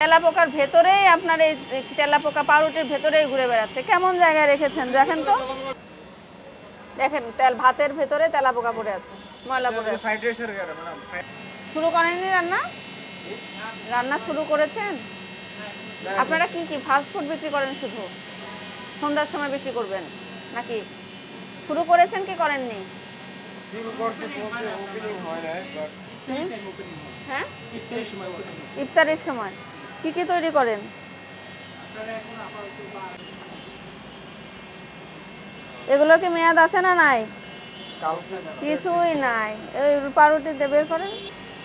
তেলা পোকার ভেতরেই আপনার এই তেলা পোকা পাউরুটির ভেতরেই ঘুরে বেড়াচ্ছে। কেমন জায়গায় রেখেছেন? দেখেন তো। দেখেন তেল ভাতের ভেতরে তেলা পোকা পড়ে আছে ময়লা পড়ে আছে। শুরু করেননি রান্না? রান্না শুরু করেছেন? আপনারা কি কি ফাস্ট ফুড বিক্রি করেন শুধু? সন্ধ্যার সময় বিক্রি করবেন নাকি? শুরু করেছেন কি করেননি? শুরু করছে হয় না হ্যাঁ। ইফতারের সময় ইফতারের সময়। কি কি তৈরি করেন? এগুলোর কি মেয়াদ আছে না নাই? কিছুই নাই। এই পাউরুটি দিয়ে বের করেন।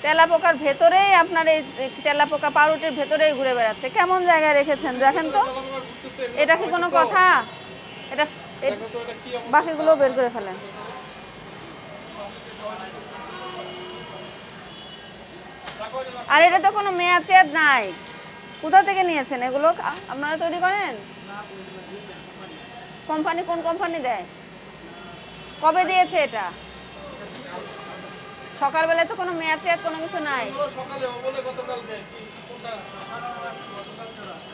তেলাপোকার ভেতরেই আপনার এই তেলাপোকা পাউরুটির ভেতরেই ঘুরে বেড়াচ্ছে। কেমন জায়গায় রেখেছেন দেখেন তো? এটা কি কোনো কথা? এটা বাকিগুলো বের করে ফেলেন। আর এটা তো কোনো মেয়াদ টেয়াদ নাই। কোথা থেকে নিয়েছেন এগুলো? আপনারা তৈরি করেন? কোম্পানি কোন কোম্পানি দেয়? কবে দিয়েছে এটা? সকালবেলায় তো কোনো মেয়াদ টেয়াদ কোনো কিছু নাই।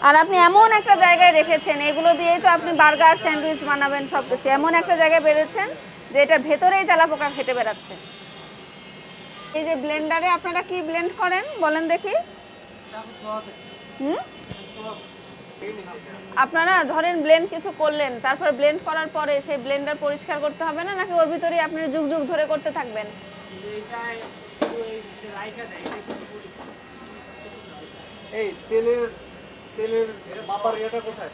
আর আপনি এমন একটা জায়গায় রেখেছেন, এগুলো দিয়েই তো আপনি বার্গার, স্যান্ডউইচ বানাবেন সব কিছু এমন একটা জায়গায় বেড়েছেন যে এটার ভেতরেই তেলা পোকা খেটে বেড়াচ্ছে। এই যে ব্লেন্ডারে আপনারা কি ব্লেন্ড করেন? বলেন দেখি। হুম? আপনারা ধরেন ব্লেন্ড কিছু করলেন তারপর ব্লেন্ড করার পরে সেই ব্লেন্ডার পরিষ্কার করতে হবে না নাকি ওর ভিতরেই আপনি যুগ যুগ ধরে করতে থাকবেন? এই তেলের তেলের মাপার ইয়েটা কোথায়?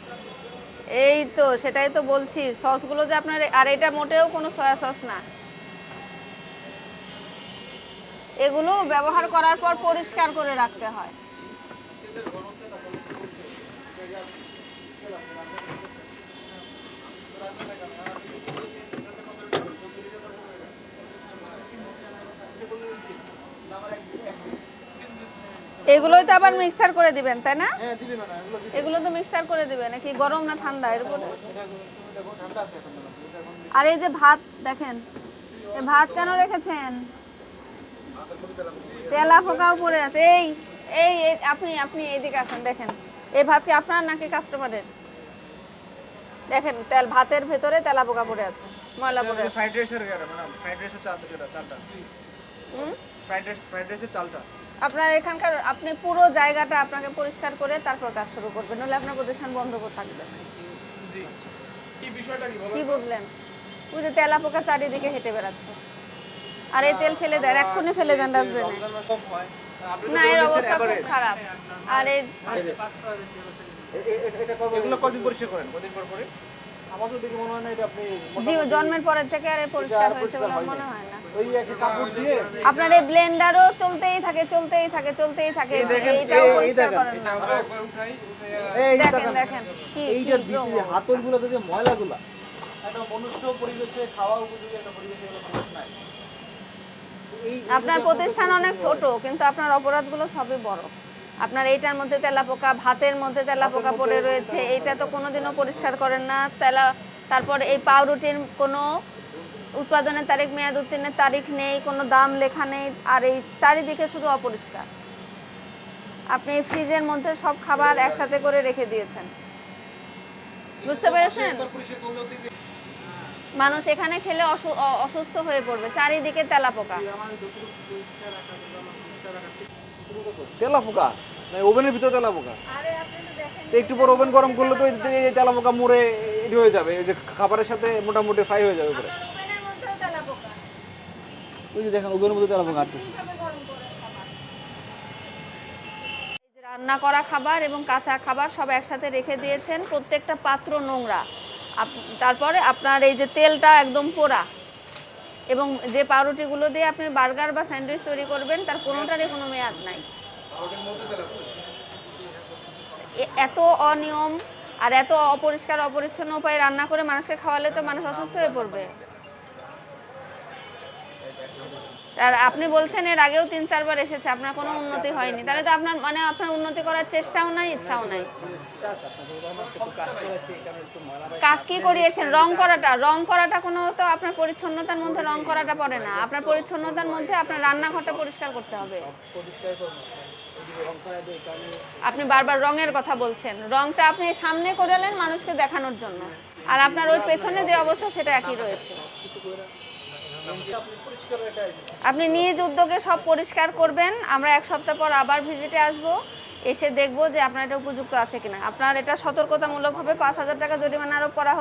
এই তো সেটাই তো বলছি সসগুলো যে আপনার আর এটা মোটেও কোনো সয়া সস না। এগুলো ব্যবহার করার পর পরিষ্কার করে রাখতে হয়। এগুলোই তো আবার মিক্সার করে দিবেন তাই না? এগুলো তো মিক্সার করে দিবেন নাকি গরম না ঠান্ডা? এর এরকম আর এই যে ভাত দেখেন ভাত কেন রেখেছেন? তেলা ফোকা উপরে আছে। এই এই আপনি আপনি এইদিকে আসেন দেখেন। এই ভাত কি আপনার নাকি কাস্টমারের দেখেন তেল ভাতের ভেতরে তেলা পোকা পড়ে আছে ময়লা পড়ে আছে। ফ্রাইড রাইসের ফ্রাইড রাইসের চালটা চালটা। হুম? আপনার এখানকার আপনি পুরো জায়গাটা আপনাকে পরিষ্কার করে তারপর কাজ শুরু করবেন নাহলে আপনার প্রতিষ্ঠান বন্ধ করে থাকবে। জি। কি বুঝলেন? ওই যে তেলাপোকা চারিদিকে হেঁটে বেড়াচ্ছে। আর এই তেল ফেলে দেন এক্ষুনি ফেলে দেন ডাস্টবিনে। না এর অবস্থা খুব খারাপ। আর এই জন্মের পরের থেকে আর পরিষ্কার হয়েছে বলে মনে হয় না। ওই একটা কাপড় দিয়ে। আপনার এই ব্লেন্ডারও চলতেই থাকে চলতেই থাকে চলতেই থাকে। এইটাও এই- এই পরিষ্কার করেন না। এই দেখেন দেখেন। দেখেন কি এইটার কি ভিতরে হাতলগুলোতে যে ময়লাগুলা। একটা মনুষ্য পরিবেশে খাওয়া উপযোগী একটা পরিবেশে নাই। আপনার প্রতিষ্ঠান অনেক ছোট কিন্তু আপনার অপরাধগুলো সবই বড়। আপনার এইটার মধ্যে তেলাপোকা ভাতের মধ্যে তেলাপোকা পড়ে রয়েছে এইটা তো কোনোদিনও পরিষ্কার করেন না। তেলা তারপর এই পাউরুটির কোনো উৎপাদনের তারিখ মেয়াদ উত্তীর্ণের তারিখ নেই কোনো দাম লেখা নেই আর এই চারিদিকে শুধু অপরিষ্কার। আপনি ফ্রিজের মধ্যে সব খাবার একসাথে করে রেখে দিয়েছেন। বুঝতে পেরেছেন? মানুষ এখানে খেলে অসুস্থ হয়ে পড়বে। চারিদিকে তেলাপোকা। তেলা পোকা মানে ওভেনের ভিতরে তেলা পোকা আরে আপনি তো দেখেন একটু পর ওভেন গরম করলে তো তেলা পোকা মুড়ে এটি হয়ে যাবে। এই যে খাবারের সাথে মোটামুটি ফ্রাই হয়ে যাবে উপরে আপনার ওভেনের মধ্যেও তেলাপোকা ওই যে দেখেন, ওভেনের মধ্যে এই যে রান্না করা খাবার এবং কাঁচা খাবার সব একসাথে রেখে দিয়েছেন প্রত্যেকটা পাত্র নোংরা। তারপরে আপনার এই যে তেলটা একদম পোড়া। এবং যে পাউরুটিগুলো দিয়ে আপনি বার্গার বা স্যান্ডউইচ তৈরি করবেন, তার কোনোটারই কোনো মেয়াদ নাই। এত অনিয়ম আর এত অপরিষ্কার, অপরিচ্ছন্ন উপায়ে রান্না করে মানুষকে খাওয়ালে তো মানুষ অসুস্থ হয়ে পড়বে। আর আপনি বলছেন এর আগেও তিন, চারবার এসেছে, আপনার কোনো উন্নতি হয়নি। তাহলে তো আপনার মানে আপনার উন্নতি করার চেষ্টাও নাই, ইচ্ছাও নাই। কাজ কি করিয়েছেন? রং করাটা রং করাটা কোনো তো আপনার পরিচ্ছন্নতার মধ্যে রং করাটা পড়ে না। আপনার পরিচ্ছন্নতার মধ্যে আপনার রান্নাঘরটা পরিষ্কার করতে হবে। আপনি বারবার রঙের কথা বলছেন। রংটা আপনি সামনে করালেন মানুষকে দেখানোর জন্য। আর আপনার ওই পেছনে যে অবস্থা, সেটা একই রয়েছে। আপনি নিজ উদ্যোগে সব পরিষ্কার করবেন। আমরা এক সপ্তাহ পর আবার ভিজিটে আসব। এসে দেখব যে আপনার এটা উপযুক্ত আছে কিনা। আপনার এটা সতর্কতামূলকভাবে পাঁচ হাজার টাকা জরিমানা আরোপ করা